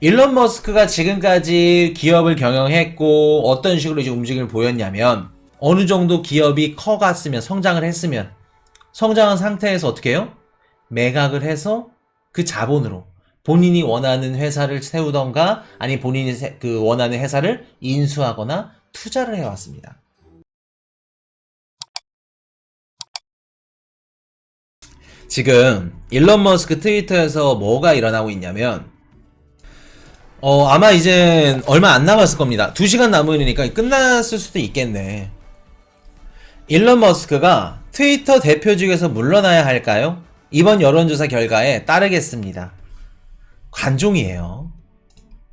일론 머스크가 지금까지 기업을 경영했고 어떤 식으로 이제 움직임을 보였냐면 어느 정도 기업이 커갔으면 성장을 했으면 성장한 상태에서 어떻게 해요? 매각을 해서 그 자본으로 본인이 원하는 회사를 세우던가 아니 본인이 세- 그 원하는 회사를 인수하거나 투자를 해왔습니다. 지금 일론 머스크 트위터에서 뭐가 일어나고 있냐면 어 아마 이제 얼마 안 남았을 겁니다. 2시간 남으니까 끝났을 수도 있겠네. 일론 머스크가 트위터 대표직에서 물러나야 할까요? 이번 여론조사 결과에 따르겠습니다. 관종이에요.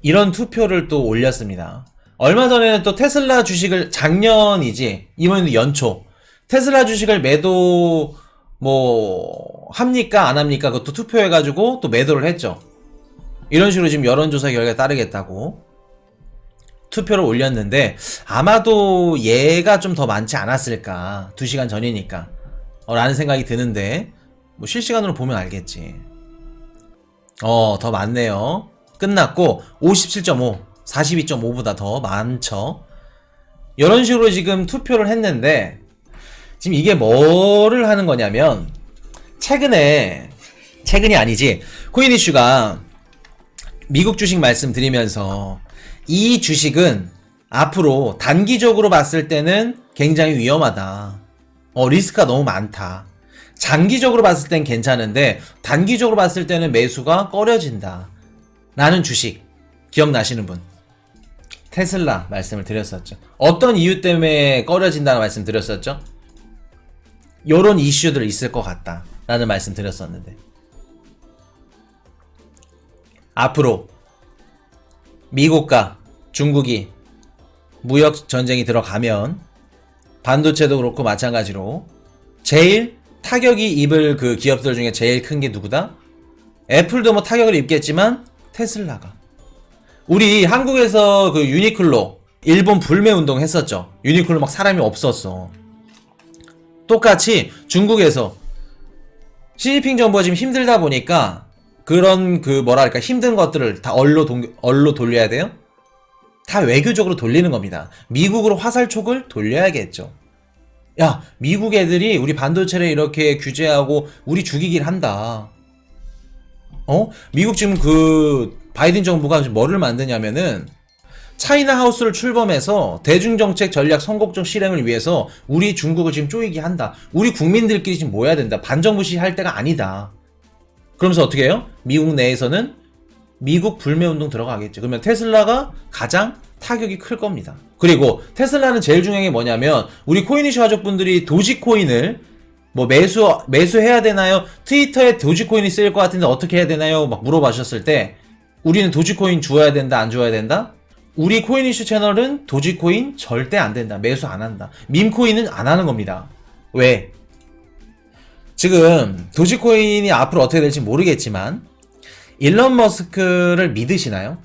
이런 투표를 또 올렸습니다. 얼마 전에는 또 테슬라 주식을 작년이지 이번에도 연초 테슬라 주식을 매도 뭐 합니까 안 합니까 그것도 투표해가지고 또 매도를 했죠. 이런 식으로 지금 여론조사 결과에 따르겠다고 투표를 올렸는데 아마도 얘가 좀 더 많지 않았을까. 2시간 전이니까. 어, 라는 생각이 드는데 뭐 실시간으로 보면 알겠지. 어 더 많네요. 끝났고 57.5 42.5보다 더 많죠. 이런 식으로 지금 투표를 했는데 지금 이게 뭐를 하는 거냐면 최근에 최근이 아니지 코인 이슈가 미국 주식 말씀드리면서 이 주식은 앞으로 단기적으로 봤을 때는 굉장히 위험하다. 어, 리스크가 너무 많다. 장기적으로 봤을 땐 괜찮은데 단기적으로 봤을 때는 매수가 꺼려진다. 라는 주식 기억나시는 분? 테슬라 말씀을 드렸었죠. 어떤 이유 때문에 꺼려진다는 말씀 드렸었죠? 요런 이슈들 있을 것 같다. 라는 말씀 드렸었는데. 앞으로 미국과 중국이 무역 전쟁이 들어가면 반도체도 그렇고 마찬가지로 제일 타격이 입을 그 기업들 중에 제일 큰 게 누구다? 애플도 뭐 타격을 입겠지만 테슬라가 우리 한국에서 그 유니클로 일본 불매 운동 했었죠. 유니클로 막 사람이 없었어. 똑같이 중국에서 시진핑 정부가 지금 힘들다 보니까 그런 그 뭐랄까 힘든 것들을 다 얼로 동, 얼로 돌려야 돼요? 다 외교적으로 돌리는 겁니다. 미국으로 화살촉을 돌려야겠죠. 야, 미국 애들이 우리 반도체를 이렇게 규제하고 우리 죽이긴 한다. 어? 미국 지금 그 바이든 정부가 지금 뭐를 만드냐면은 차이나 하우스를 출범해서 대중정책 전략 선곡적 실행을 위해서 우리 중국을 지금 쪼이게 한다. 우리 국민들끼리 지금 모여야 된다. 반정부 시 할 때가 아니다. 그러면서 어떻게 해요? 미국 내에서는 미국 불매운동 들어가겠죠. 그러면 테슬라가 가장 타격이 클 겁니다. 그리고 테슬라는 제일 중요한 게 뭐냐면 우리 코인이슈 가족분들이 도지코인을 뭐 매수 매수해야 되나요? 트위터에 도지코인이 쓰일 것 같은데 어떻게 해야 되나요? 막 물어봐셨을 때 우리는 도지코인 주어야 된다, 안 주어야 된다? 우리 코인이슈 채널은 도지코인 절대 안 된다. 매수 안 한다. 밈코인은 안 하는 겁니다. 왜? 지금 도지코인이 앞으로 어떻게 될지 모르겠지만 일론 머스크를 믿으시나요?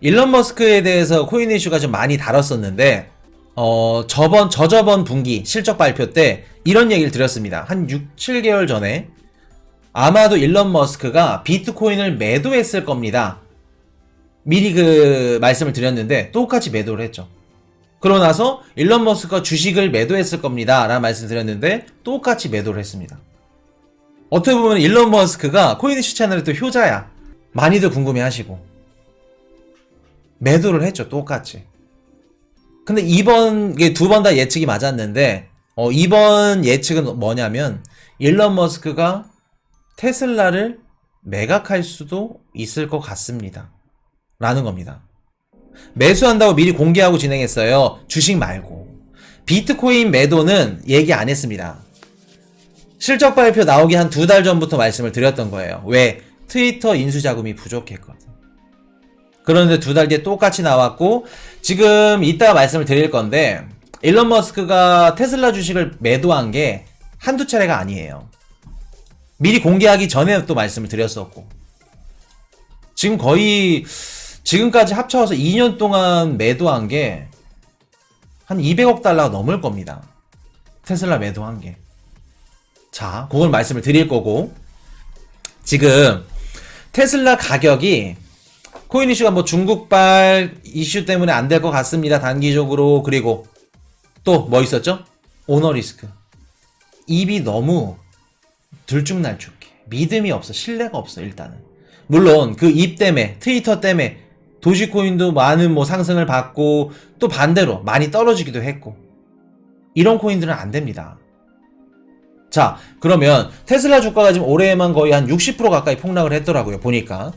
일론 머스크에 대해서 코인 이슈가 좀 많이 다뤘었는데 어 저번 저저번 분기 실적 발표 때 이런 얘기를 드렸습니다. 한 6, 7개월 전에 아마도 일론 머스크가 비트코인을 매도했을 겁니다. 미리 그 말씀을 드렸는데 똑같이 매도를 했죠. 그러고 나서 일론 머스크가 주식을 매도했을 겁니다. 라는 말씀 드렸는데 똑같이 매도를 했습니다. 어떻게 보면 일론 머스크가 코인이슈 채널의 또 효자야. 많이들 궁금해 하시고. 매도를 했죠. 똑같이. 근데 이번, 두 번 다 예측이 맞았는데, 어, 이번 예측은 뭐냐면, 일론 머스크가 테슬라를 매각할 수도 있을 것 같습니다. 라는 겁니다. 매수한다고 미리 공개하고 진행했어요. 주식 말고. 비트코인 매도는 얘기 안 했습니다. 실적 발표 나오기 한 두 달 전부터 말씀을 드렸던 거예요. 왜? 트위터 인수 자금이 부족했거든. 그런데 두 달 뒤에 똑같이 나왔고, 지금 이따가 말씀을 드릴 건데, 일론 머스크가 테슬라 주식을 매도한 게 한두 차례가 아니에요. 미리 공개하기 전에 또 말씀을 드렸었고. 지금 거의, 지금까지 합쳐서 2년 동안 매도한 게 한 200억 달러가 넘을 겁니다. 테슬라 매도한 게. 자, 그걸 말씀을 드릴 거고. 지금 테슬라 가격이 코인 이슈가 뭐 중국발 이슈 때문에 안 될 것 같습니다. 단기적으로. 그리고 또 뭐 있었죠? 오너 리스크. 입이 너무 들쭉날쭉해. 믿음이 없어. 신뢰가 없어, 일단은. 물론 그 입 때문에, 트위터 때문에 도시코인도 많은 뭐 상승을 받고 또 반대로 많이 떨어지기도 했고. 이런 코인들은 안 됩니다. 자, 그러면 테슬라 주가가 지금 올해에만 거의 한 60% 가까이 폭락을 했더라고요. 보니까.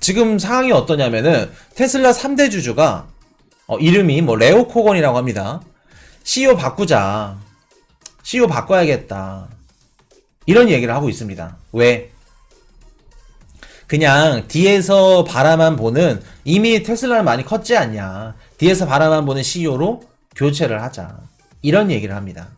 지금 상황이 어떠냐면은 테슬라 3대 주주가 어, 이름이 뭐 레오 코건이라고 합니다. CEO 바꾸자. CEO 바꿔야겠다. 이런 얘기를 하고 있습니다. 왜? 그냥 뒤에서 바라만 보는 이미 테슬라는 많이 컸지 않냐. 뒤에서 바라만 보는 CEO로 교체를 하자. 이런 얘기를 합니다.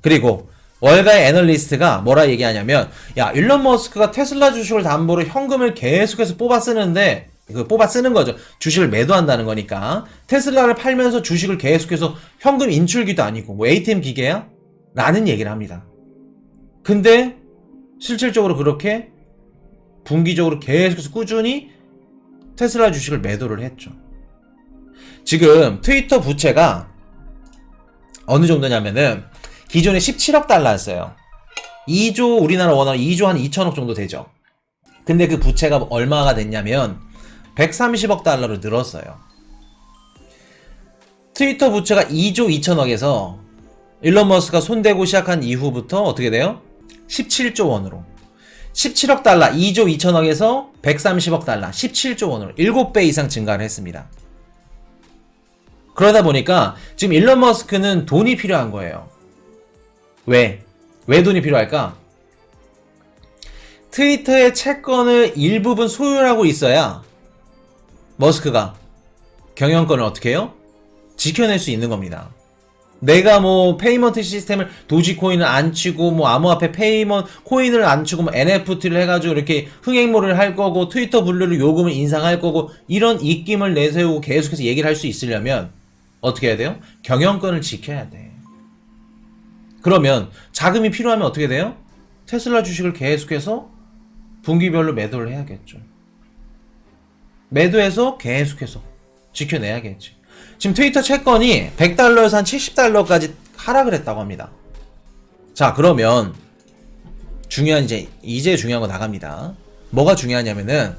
그리고 월가의 애널리스트가 뭐라 얘기하냐면 야 일론 머스크가 테슬라 주식을 담보로 현금을 계속해서 뽑아 쓰는데 그 뽑아 쓰는 거죠 주식을 매도한다는 거니까 테슬라를 팔면서 주식을 계속해서 현금 인출기도 아니고 뭐 ATM 기계야? 라는 얘기를 합니다 근데 실질적으로 그렇게 분기적으로 계속해서 꾸준히 테슬라 주식을 매도를 했죠 지금 트위터 부채가 어느 정도냐면은 기존에 17억 달러였어요. 2조 우리나라 원화로 2조 한 2천억 정도 되죠. 근데 그 부채가 얼마가 됐냐면 130억 달러로 늘었어요. 트위터 부채가 2조 2천억에서 일론 머스크가 손대고 시작한 이후부터 어떻게 돼요? 17조 원으로. 17억 달러, 2조 2천억에서 130억 달러, 17조 원으로 7배 이상 증가를 했습니다. 그러다 보니까 지금 일론 머스크는 돈이 필요한 거예요. 왜? 왜 돈이 필요할까? 트위터의 채권을 일부분 소유하고 있어야 머스크가 경영권을 어떻게 해요? 지켜낼 수 있는 겁니다. 내가 뭐 페이먼트 시스템을 도지코인을 안 치고 뭐 암호화폐 페이먼 코인을 안 치고 뭐 NFT를 해가지고 이렇게 흥행모를 할 거고 트위터 분류로 요금을 인상할 거고 이런 입김을 내세우고 계속해서 얘기를 할 수 있으려면 어떻게 해야 돼요? 경영권을 지켜야 돼. 그러면 자금이 필요하면 어떻게 돼요? 테슬라 주식을 계속해서 분기별로 매도를 해야겠죠. 매도해서 계속해서 지켜내야겠지. 지금 트위터 채권이 100달러에서 한 70달러까지 하락을 했다고 합니다. 자, 그러면 중요한 이제 이제 중요한 거 나갑니다. 뭐가 중요하냐면은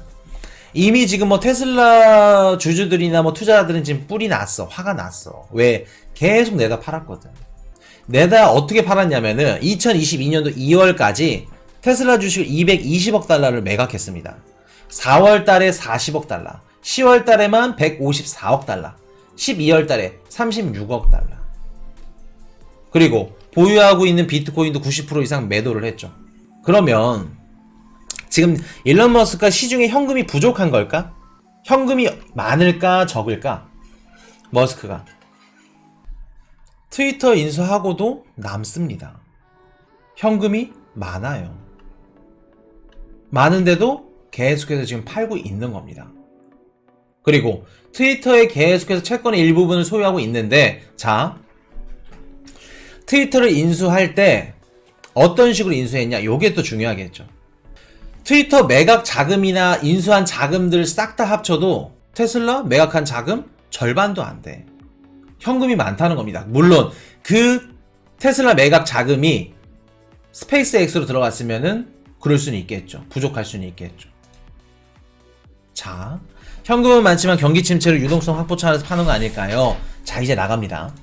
이미 지금 뭐 테슬라 주주들이나 뭐 투자자들은 지금 뿔이 났어. 화가 났어. 왜? 계속 내다 팔았거든. 내다 어떻게 팔았냐면은 2022년도 2월까지 테슬라 주식을 220억 달러를 매각했습니다. 4월 달에 40억 달러, 10월 달에만 154억 달러, 12월 달에 36억 달러. 그리고 보유하고 있는 비트코인도 90% 이상 매도를 했죠. 그러면 지금 일론 머스크가 시중에 현금이 부족한 걸까? 현금이 많을까 적을까? 머스크가 트위터 인수하고도 남습니다. 현금이 많아요. 많은데도 계속해서 지금 팔고 있는 겁니다. 그리고 트위터에 계속해서 채권의 일부분을 소유하고 있는데, 자, 트위터를 인수할 때 어떤 식으로 인수했냐? 요게 또 중요하겠죠. 트위터 매각 자금이나 인수한 자금들 싹다 합쳐도 테슬라 매각한 자금 절반도 안 돼. 현금이 많다는 겁니다. 물론 그 테슬라 매각 자금이 스페이스 X로 들어갔으면은 그럴 수는 있겠죠. 부족할 수는 있겠죠. 자, 현금은 많지만 경기 침체로 유동성 확보 차원에서 파는 거 아닐까요? 자, 이제 나갑니다.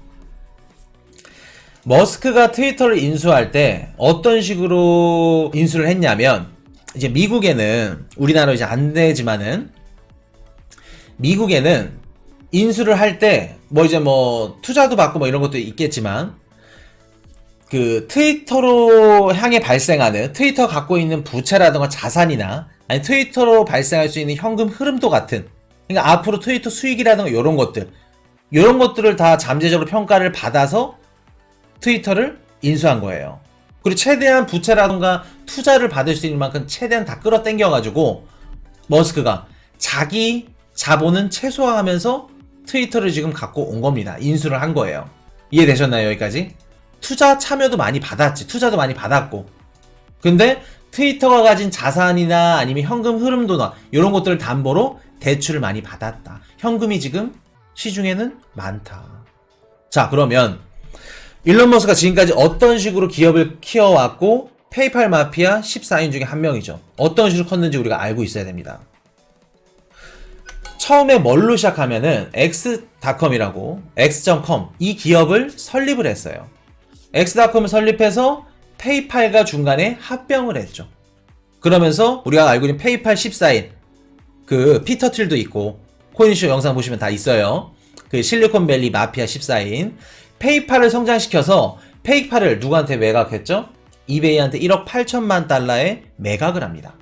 머스크가 트위터를 인수할 때 어떤 식으로 인수를 했냐면 이제 미국에는 우리나라 이제 안 되지만은 미국에는 인수를 할 때 뭐 이제 뭐 투자도 받고 뭐 이런 것도 있겠지만 그 트위터로 향해 발생하는 트위터 갖고 있는 부채라든가 자산이나 아니 트위터로 발생할 수 있는 현금 흐름도 같은 그러니까 앞으로 트위터 수익이라든가 이런 것들 이런 것들을 다 잠재적으로 평가를 받아서 트위터를 인수한 거예요. 그리고 최대한 부채라든가 투자를 받을 수 있는 만큼 최대한 다 끌어당겨가지고 머스크가 자기 자본은 최소화하면서 트위터를 지금 갖고 온 겁니다. 인수를 한 거예요. 이해되셨나요, 여기까지? 투자 참여도 많이 받았지. 투자도 많이 받았고. 근데 트위터가 가진 자산이나 아니면 현금 흐름 도나 이런 것들을 담보로 대출을 많이 받았다. 현금이 지금 시중에는 많다. 자, 그러면 일론 머스크가 지금까지 어떤 식으로 기업을 키워왔고 페이팔 마피아 14인 중에 한 명이죠. 어떤 식으로 컸는지 우리가 알고 있어야 됩니다. 처음에 뭘로 시작하면은 x.com이라고 x.com 이 기업을 설립을 했어요. x.com을 설립해서 페이팔과 중간에 합병을 했죠. 그러면서 우리가 알고 있는 페이팔 14인 그 피터 틸도 있고 코인쇼 영상 보시면 다 있어요. 그 실리콘밸리 마피아 14인 페이팔을 성장시켜서 페이팔을 누구한테 매각했죠? 이베이한테 1억 8천만 달러에 매각을 합니다.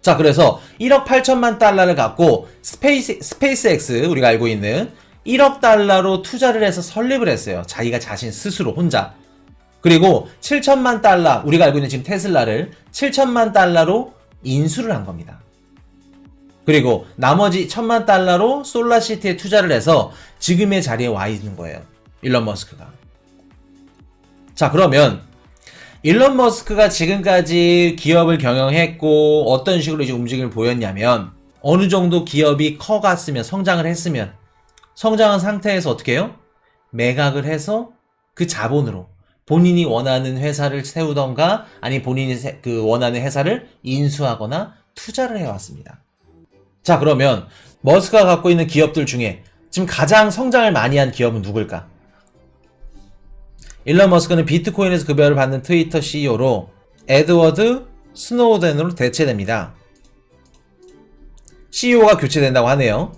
자, 그래서 1억 8천만 달러를 갖고 스페이스, 스페이스X 우리가 알고 있는 1억 달러로 투자를 해서 설립을 했어요. 자기가 자신 스스로 혼자. 그리고 7천만 달러, 우리가 알고 있는 지금 테슬라를 7천만 달러로 인수를 한 겁니다. 그리고 나머지 천만 달러로 솔라시티에 투자를 해서 지금의 자리에 와 있는 거예요. 일론 머스크가. 자, 그러면 일론 머스크가 지금까지 기업을 경영했고 어떤 식으로 이제 움직임을 보였냐면 어느 정도 기업이 커갔으면 성장을 했으면 성장한 상태에서 어떻게 해요? 매각을 해서 그 자본으로 본인이 원하는 회사를 세우던가 아니 본인이 세- 그 원하는 회사를 인수하거나 투자를 해왔습니다. 자 그러면 머스크가 갖고 있는 기업들 중에 지금 가장 성장을 많이 한 기업은 누굴까? 일론 머스크는 비트코인에서 급여를 받는 트위터 CEO로 에드워드 스노우덴으로 대체됩니다. CEO가 교체된다고 하네요.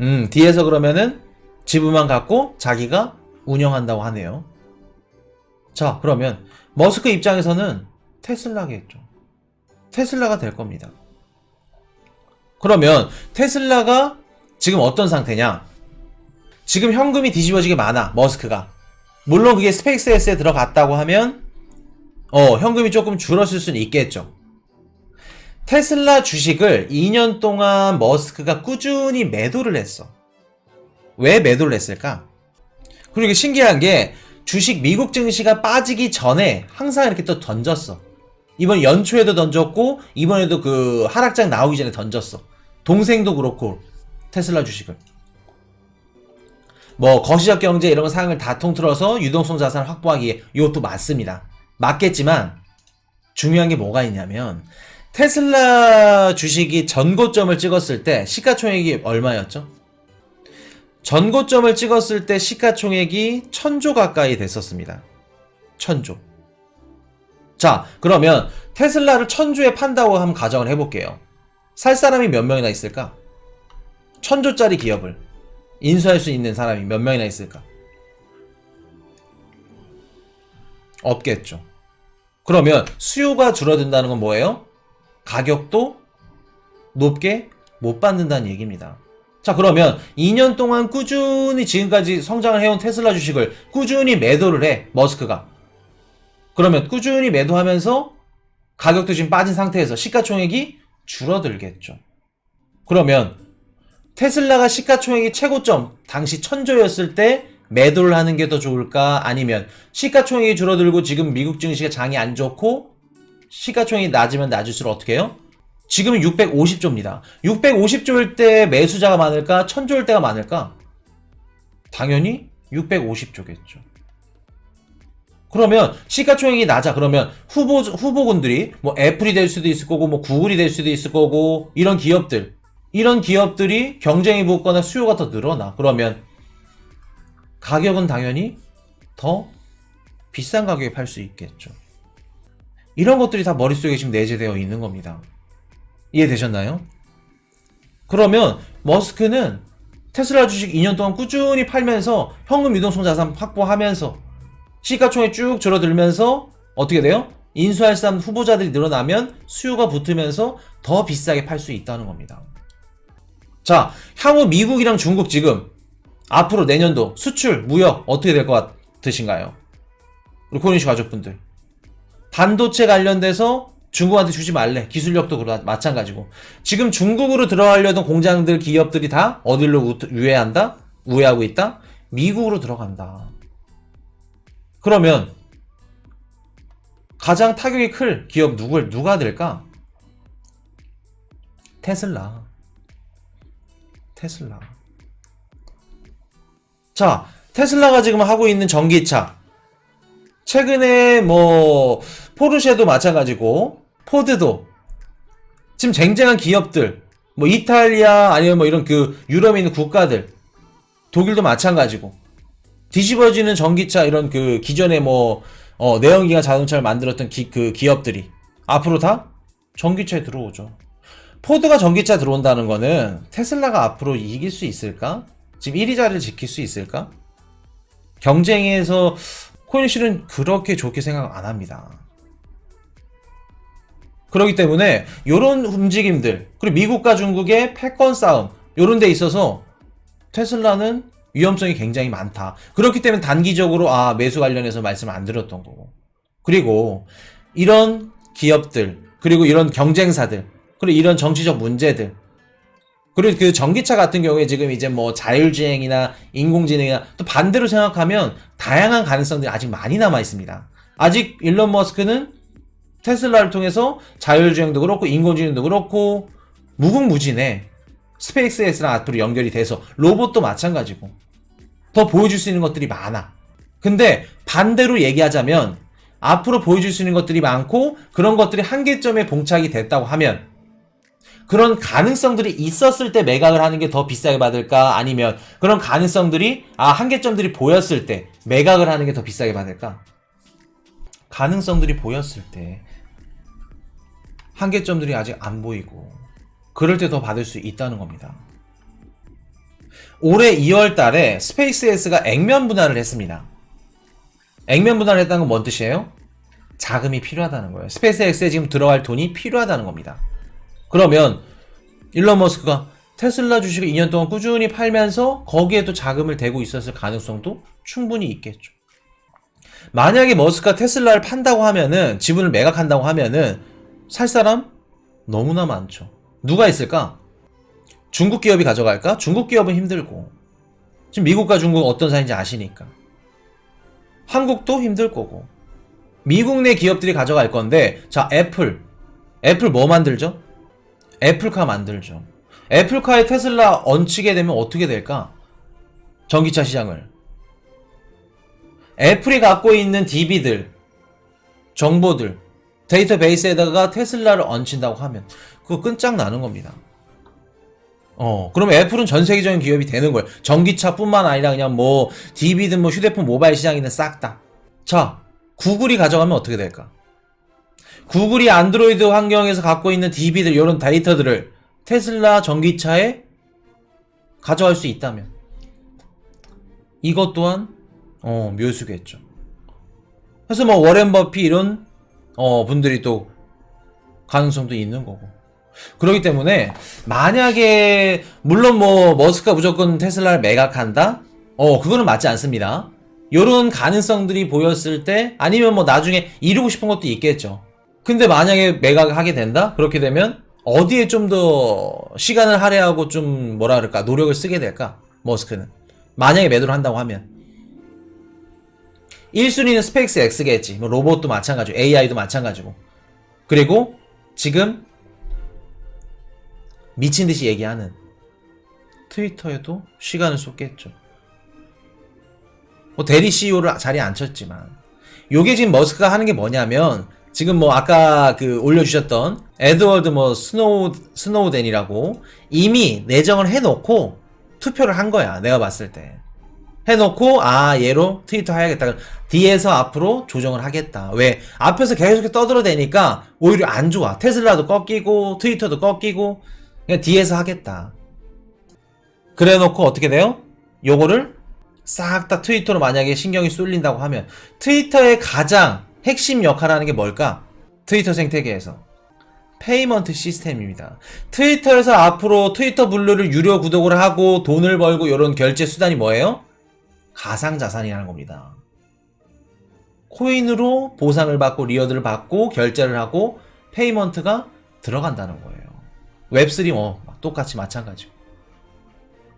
음, 뒤에서 그러면은 지분만 갖고 자기가 운영한다고 하네요. 자, 그러면 머스크 입장에서는 테슬라겠죠. 테슬라가 될 겁니다. 그러면 테슬라가 지금 어떤 상태냐? 지금 현금이 뒤집어지게 많아, 머스크가. 물론 그게 스페이스X에 들어갔다고 하면 어, 현금이 조금 줄었을 수는 있겠죠. 테슬라 주식을 2년 동안 머스크가 꾸준히 매도를 했어. 왜 매도를 했을까? 그리고 신기한 게 주식 미국 증시가 빠지기 전에 항상 이렇게 또 던졌어. 이번 연초에도 던졌고 이번에도 그 하락장 나오기 전에 던졌어. 동생도 그렇고 테슬라 주식을. 뭐 거시적 경제 이런 사항을 다 통틀어서 유동성 자산을 확보하기 위해 이것도 맞습니다. 맞겠지만 중요한 게 뭐가 있냐면 테슬라 주식이 전고점을 찍었을 때 시가총액이 얼마였죠? 전고점을 찍었을 때 시가총액이 천조 가까이 됐었습니다. 천조. 자, 그러면 테슬라를 천조에 판다고 한번 가정을 해볼게요. 살 사람이 몇 명이나 있을까? 천조짜리 기업을 인수할 수 있는 사람이 몇 명이나 있을까? 없겠죠. 그러면 수요가 줄어든다는 건 뭐예요? 가격도 높게 못 받는다는 얘기입니다. 자, 그러면 2년 동안 꾸준히 지금까지 성장을 해온 테슬라 주식을 꾸준히 매도를 해, 머스크가. 그러면 꾸준히 매도하면서 가격도 지금 빠진 상태에서 시가총액이 줄어들겠죠. 그러면 테슬라가 시가총액이 최고점, 당시 천조였을 때 매도를 하는 게 더 좋을까? 아니면 시가총액이 줄어들고 지금 미국 증시가 장이 안 좋고 시가총액이 낮으면 낮을수록 어떻게 해요? 지금은 650조입니다. 650조일 때 매수자가 많을까? 1000조일 때가 많을까? 당연히 650조겠죠. 그러면 시가총액이 낮아. 그러면 후보 후보군들이 뭐 애플이 될 수도 있을 거고 뭐 구글이 될 수도 있을 거고 이런 기업들 이런 기업들이 경쟁이 붙거나 수요가 더 늘어나. 그러면 가격은 당연히 더 비싼 가격에 팔 수 있겠죠. 이런 것들이 다 머릿속에 지금 내재되어 있는 겁니다. 이해되셨나요? 그러면 머스크는 테슬라 주식 2년 동안 꾸준히 팔면서 현금 유동성 자산 확보하면서 시가총액 쭉 줄어들면서 어떻게 돼요? 인수할 사람 후보자들이 늘어나면 수요가 붙으면서 더 비싸게 팔 수 있다는 겁니다. 자, 향후 미국이랑 중국 지금 앞으로 내년도 수출, 무역 어떻게 될 것 같으신가요? 우리 코인시 가족분들. 반도체 관련돼서 중국한테 주지 말래. 기술력도 그렇 마찬가지고. 지금 중국으로 들어가려던 공장들, 기업들이 다 어디로 우- 우회한다? 우회하고 있다? 미국으로 들어간다. 그러면 가장 타격이 클 기업 누굴 누가 될까? 테슬라. 테슬라. 자, 테슬라가 지금 하고 있는 전기차. 최근에 뭐 포르쉐도 마찬가지고 포드도 지금 쟁쟁한 기업들 뭐 이탈리아 아니면 뭐 이런 그 유럽에 있는 국가들 독일도 마찬가지고 뒤집어지는 전기차 이런 그 기존에 뭐 어, 내연기관 자동차를 만들었던 기, 그 기업들이 앞으로 다 전기차에 들어오죠. 포드가 전기차 들어온다는 거는 테슬라가 앞으로 이길 수 있을까? 지금 1위 자리를 지킬 수 있을까? 경쟁에서 코인실은 그렇게 좋게 생각 안 합니다. 그렇기 때문에 이런 움직임들 그리고 미국과 중국의 패권 싸움 이런 데 있어서 테슬라는 위험성이 굉장히 많다. 그렇기 때문에 단기적으로 아 매수 관련해서 말씀 안 드렸던 거고. 그리고 이런 기업들 그리고 이런 경쟁사들 그리고 이런 정치적 문제들 그리고 그 전기차 같은 경우에 지금 이제 뭐 자율주행이나 인공지능이나 또 반대로 생각하면 다양한 가능성들이 아직 많이 남아 있습니다. 아직 일론 머스크는 테슬라를 통해서 자율주행도 그렇고 인공지능도 그렇고 무궁무진해 스페이스X랑 앞으로 연결이 돼서 로봇도 마찬가지고 더 보여줄 수 있는 것들이 많아. 근데 반대로 얘기하자면 앞으로 보여줄 수 있는 것들이 많고 그런 것들이 한계점에 봉착이 됐다고 하면 그런 가능성들이 있었을 때 매각을 하는 게 더 비싸게 받을까? 아니면 그런 가능성들이 아 한계점들이 보였을 때 매각을 하는 게 더 비싸게 받을까? 가능성들이 보였을 때 한계점들이 아직 안 보이고 그럴 때 더 받을 수 있다는 겁니다. 올해 2월 달에 스페이스X가 액면 분할을 했습니다. 액면 분할을 했다는 건 뭔 뜻이에요? 자금이 필요하다는 거예요. 스페이스X에 지금 들어갈 돈이 필요하다는 겁니다. 그러면 일론 머스크가 테슬라 주식을 2년 동안 꾸준히 팔면서 거기에도 자금을 대고 있었을 가능성도 충분히 있겠죠. 만약에 머스크가 테슬라를 판다고 하면은 지분을 매각한다고 하면은 살 사람 너무나 많죠. 누가 있을까? 중국 기업이 가져갈까? 중국 기업은 힘들고 지금 미국과 중국 어떤 사이인지 아시니까 한국도 힘들 거고 미국 내 기업들이 가져갈 건데 자 애플 애플 뭐 만들죠? 애플카 만들죠. 애플카에 테슬라 얹히게 되면 어떻게 될까? 전기차 시장을. 애플이 갖고 있는 DB들, 정보들, 데이터베이스에다가 테슬라를 얹힌다고 하면 그거 끈짝나는 겁니다. 어, 그러면 애플은 전 세계적인 기업이 되는 거예요. 전기차뿐만 아니라 그냥 뭐 DB든 뭐 휴대폰 모바일 시장이든 싹 다. 자, 구글이 가져가면 어떻게 될까? 구글이 안드로이드 환경에서 갖고 있는 DB들 이런 데이터들을 테슬라 전기차에 가져갈 수 있다면 이것 또한 어, 묘수겠죠. 그래서 뭐 워렌 버피 이런 어, 분들이 또 가능성도 있는 거고. 그렇기 때문에 만약에 물론 뭐 머스크가 무조건 테슬라를 매각한다? 어, 그거는 맞지 않습니다. 요런 가능성들이 보였을 때 아니면 뭐 나중에 이루고 싶은 것도 있겠죠. 근데 만약에 매각을 하게 된다? 그렇게 되면 어디에 좀 더 시간을 할애하고 좀 뭐라 그럴까 노력을 쓰게 될까? 머스크는 만약에 매도를 한다고 하면 1순위는 스페이스 X겠지. 뭐 로봇도 마찬가지고 AI도 마찬가지고. 그리고 지금 미친 듯이 얘기하는 트위터에도 시간을 쏟겠죠. 뭐 대리 CEO를 자리에 앉혔지만 요게 지금 머스크가 하는 게 뭐냐면 지금 뭐 아까 그 올려주셨던 에드워드 뭐 스노우 스노우덴이라고 이미 내정을 해놓고 투표를 한 거야 내가 봤을 때 해놓고 아 얘로 트위터 해야겠다. 뒤에서 앞으로 조정을 하겠다. 왜? 앞에서 계속 떠들어대니까 오히려 안 좋아. 테슬라도 꺾이고 트위터도 꺾이고 그냥 뒤에서 하겠다. 그래놓고 어떻게 돼요? 요거를 싹 다 트위터로 만약에 신경이 쏠린다고 하면 트위터의 가장 핵심 역할을 하는 게 뭘까? 트위터 생태계에서. 페이먼트 시스템입니다. 트위터에서 앞으로 트위터 블루를 유료 구독을 하고 돈을 벌고 이런 결제 수단이 뭐예요? 가상 자산이라는 겁니다. 코인으로 보상을 받고 리어드를 받고 결제를 하고 페이먼트가 들어간다는 거예요. 웹3 뭐 똑같이 마찬가지고.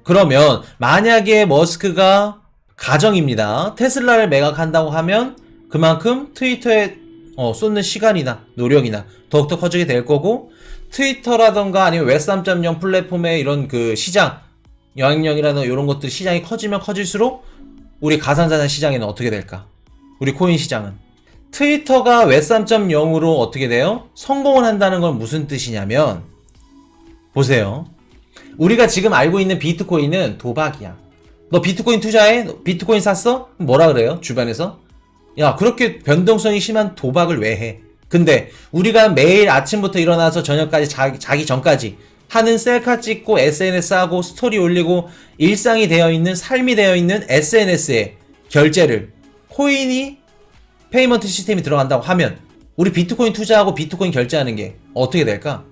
그러면 만약에 머스크가 가정입니다. 테슬라를 매각한다고 하면 그만큼 트위터의 어, 쏟는 시간이나 노력이나 더욱더 커지게 될 거고 트위터라던가 아니면 웹 3.0 플랫폼의 이런 그 시장 영향력이라든가 이런 것들 시장이 커지면 커질수록 우리 가상자산 시장에는 어떻게 될까? 우리 코인 시장은 트위터가 웹3.0으로 어떻게 돼요? 성공을 한다는 건 무슨 뜻이냐면 보세요. 우리가 지금 알고 있는 비트코인은 도박이야. 너 비트코인 투자해? 너 비트코인 샀어? 뭐라 그래요? 주변에서? 야, 그렇게 변동성이 심한 도박을 왜 해? 근데 우리가 매일 아침부터 일어나서 저녁까지 자기, 자기 전까지 하는 셀카 찍고 SNS 하고 스토리 올리고 일상이 되어 있는 삶이 되어 있는 SNS에 결제를 코인이 페이먼트 시스템이 들어간다고 하면 우리 비트코인 투자하고 비트코인 결제하는 게 어떻게 될까?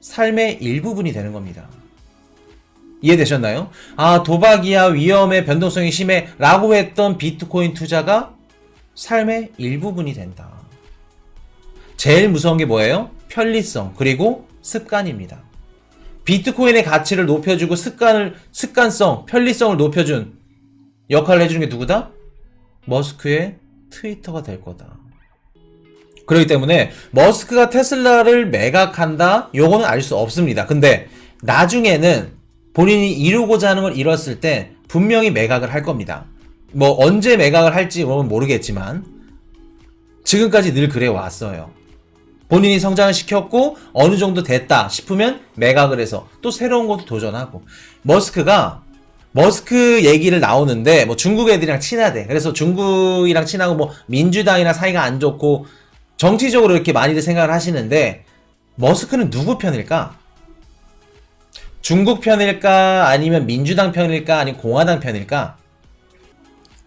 삶의 일부분이 되는 겁니다. 이해되셨나요? 아, 도박이야, 위험해, 변동성이 심해, 라고 했던 비트코인 투자가 삶의 일부분이 된다. 제일 무서운 게 뭐예요? 편리성, 그리고 습관입니다. 비트코인의 가치를 높여주고 습관을, 습관성, 편리성을 높여준 역할을 해주는 게 누구다? 머스크의 트위터가 될 거다. 그렇기 때문에 머스크가 테슬라를 매각한다? 요거는 알 수 없습니다. 근데 나중에는 본인이 이루고자 하는 걸 이뤘을 때 분명히 매각을 할 겁니다. 뭐 언제 매각을 할지 는 모르겠지만 지금까지 늘 그래 왔어요. 본인이 성장을 시켰고 어느 정도 됐다 싶으면 매각을 해서 또 새로운 것도 도전하고 머스크가 머스크 얘기를 나오는데 뭐 중국 애들이랑 친하대. 그래서 중국이랑 친하고 뭐 민주당이랑 사이가 안 좋고 정치적으로 이렇게 많이들 생각을 하시는데 머스크는 누구 편일까? 중국 편일까? 아니면 민주당 편일까? 아니면 공화당 편일까?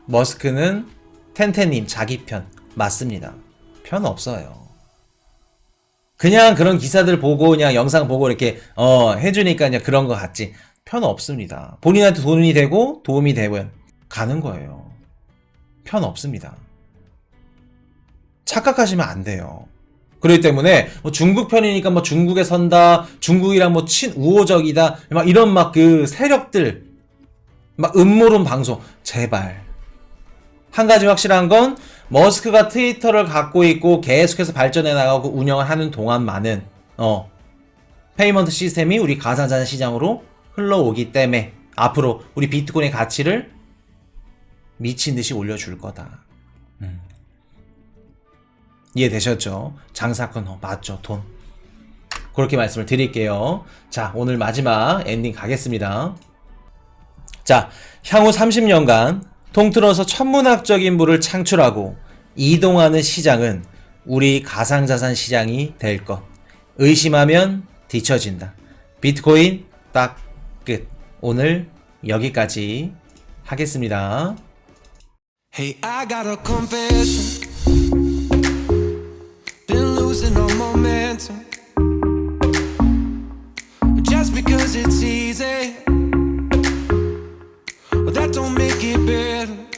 머스크는 텐텐님 자기 편 맞습니다. 편 없어요. 그냥 그런 기사들 보고 그냥 영상 보고 이렇게 어 해주니까 그냥 그런 거 같지 편 없습니다. 본인한테 돈이 되고 도움이 되면 가는 거예요. 편 없습니다. 착각하시면 안 돼요. 그렇기 때문에 뭐 중국 편이니까 뭐 중국에 선다, 중국이랑 뭐 친우호적이다, 막 이런 막 그 세력들, 막 음모론 방송 제발 한 가지 확실한 건 머스크가 트위터를 갖고 있고 계속해서 발전해 나가고 운영을 하는 동안만은 어 페이먼트 시스템이 우리 가상자산 시장으로 흘러오기 때문에 앞으로 우리 비트코인의 가치를 미친 듯이 올려줄 거다. 음. 이해되셨죠? 장사건 어, 맞죠 돈. 그렇게 말씀을 드릴게요. 자 오늘 마지막 엔딩 가겠습니다. 자 향후 30년간 통틀어서 천문학적인 부를 창출하고 이동하는 시장은 우리 가상자산 시장이 될 것. 의심하면 뒤처진다. 비트코인 딱 끝. 오늘 여기까지 하겠습니다. Hey, I got a confession. Been losing all momentum. Just because it's easy, don't make it better.